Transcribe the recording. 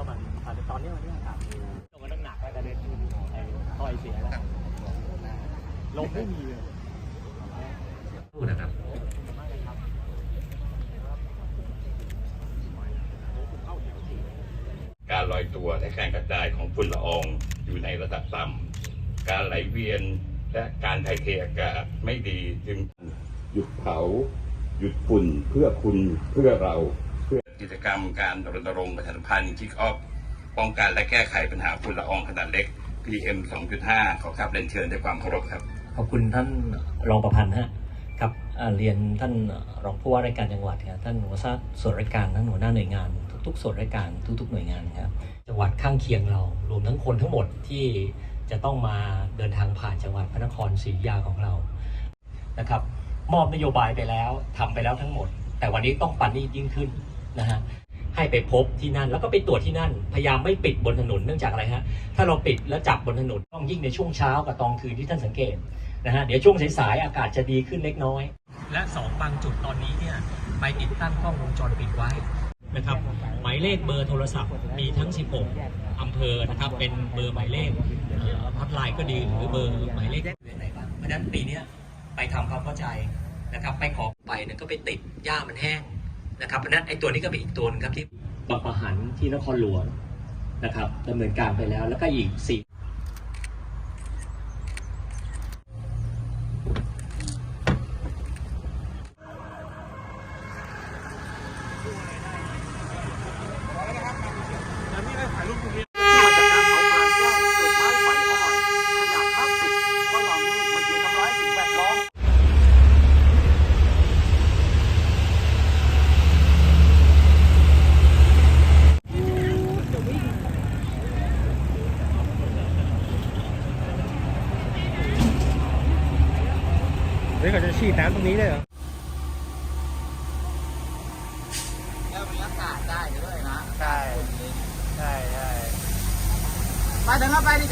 ็มันอาจจะตอนนี้มันไม่ต่างลงก็ต้งหนักแล้วแต่เล่นไอ้ต่อยเสียแล้วลงไม่มีเลยพูดนะครับการลอยตัวและการกระจายของฝุ่นละอองอยู่ในระดับต่ำ การไหลเวียนและการถ่ายเทอากาศไม่ดีจึงหยุดเผา หยุดฝุ่นเพื่อคุณเพื่อเรา กิจกรรมการรณรงค์ประชาสัมพันธ์คิกออฟป้องกันและแก้ไขปัญหาฝุ่นละอองขนาดเล็ก PM 2.5 ขอครับเรียนเชิญด้วยความเคารพครับ ขอบคุณท่านรองประพันธ์ฮะครับเรียนท่านรองผู้ว่าราชการจังหวัดครับท่านหัวหน้าส่วนราชการท่านหัวหน้าหน่วยงาน ทุกๆส่วนราชการทุก ๆ หน่วยงานครับจังหวัดข้างเคียงเรารวมทั้งคนทั้งหมดที่จะต้องมาเดินทางผ่านจังหวัดพระนครศรีอยุธยาของเรานะครับ มอบนโยบายไปแล้วทำไปแล้วทั้งหมด แต่วันนี้ต้องปันนี่ยิ่งขึ้น นะฮะให้ไปพบที่นั่นแล้วก็ไปตรวจที่นั่น พยายามไม่ปิดบนถนนเนื่องจากอะไรฮะถ้าเราปิดแล้วจับบนถนนต้องยิ่งในช่วงเช้ากับตอนคืนที่ท่านสังเกตนะฮะเดี๋ยวช่วงสายๆอากาศจะดีขึ้นเล็กน้อย และสองบางจุดตอนนี้เนี่ยไปติดตั้งกล้องวงจรปิดไว้นะครับหมายเลขเบอร์โทรศัพท์มีทั้ง 16 อำเภอนะครับเป็นเบอร์หมายเลขฮอตไลน์ก็ดีหรือเบอร์หมายเลขไหนบ้างเพราะฉะนั้นปีนี้ไปทำความเข้าใจนะครับไปขอไปเนี่ยก็ไปติดหญ้ามันแห้ง นะครับเพราะนั้นไอ้ตัวนี้ก็เป็นอีกตัวหนึงครับที่บางปะหันที่นครหลวงนะครับดำเนินการไปแล้วแล้วก็อีกสี่ ที่มาจากการเผาพลานแจ้งเกิดไม้ไฟอ้อยขยะพลาสติกเพราะเหล่านี้มันจึงทำร้ายสิ่งแวดล้อม เฮ้ยเขาจะฉีดน้ำตรงนี้เลยเหรอแล้วมีอากาศได้ด้วยนะใช่ใช่ใช่ไปถึงครับไปดิ